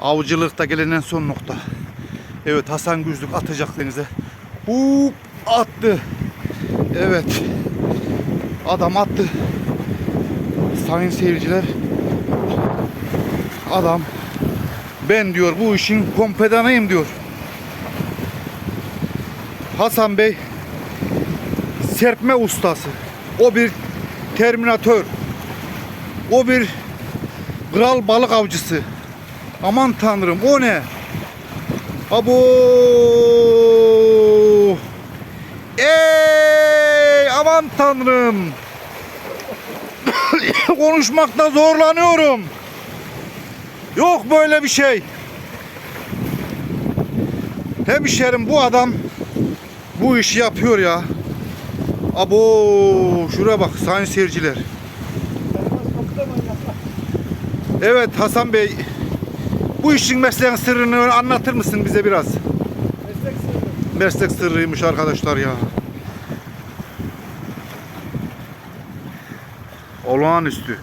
Avcılıkta gelinen son nokta. Evet Hasan Güzlük atacak denize. Hop attı. Evet. Adam attı. Sayın seyirciler. Adam ben diyor bu işin kompedanıyım diyor. Hasan Bey serpme ustası. O bir terminatör. O bir kral balık avcısı. Aman tanrım o ne? Abo! Ey aman tanrım! Konuşmakta zorlanıyorum. Yok böyle bir şey. Hemşerim bu adam bu işi yapıyor ya. Abo şuraya bak sayın seyirciler. Evet Hasan Bey bu işin mesleğin sırrını anlatır mısın bize biraz? Meslek sırrıymış arkadaşlar ya. Olağanüstü.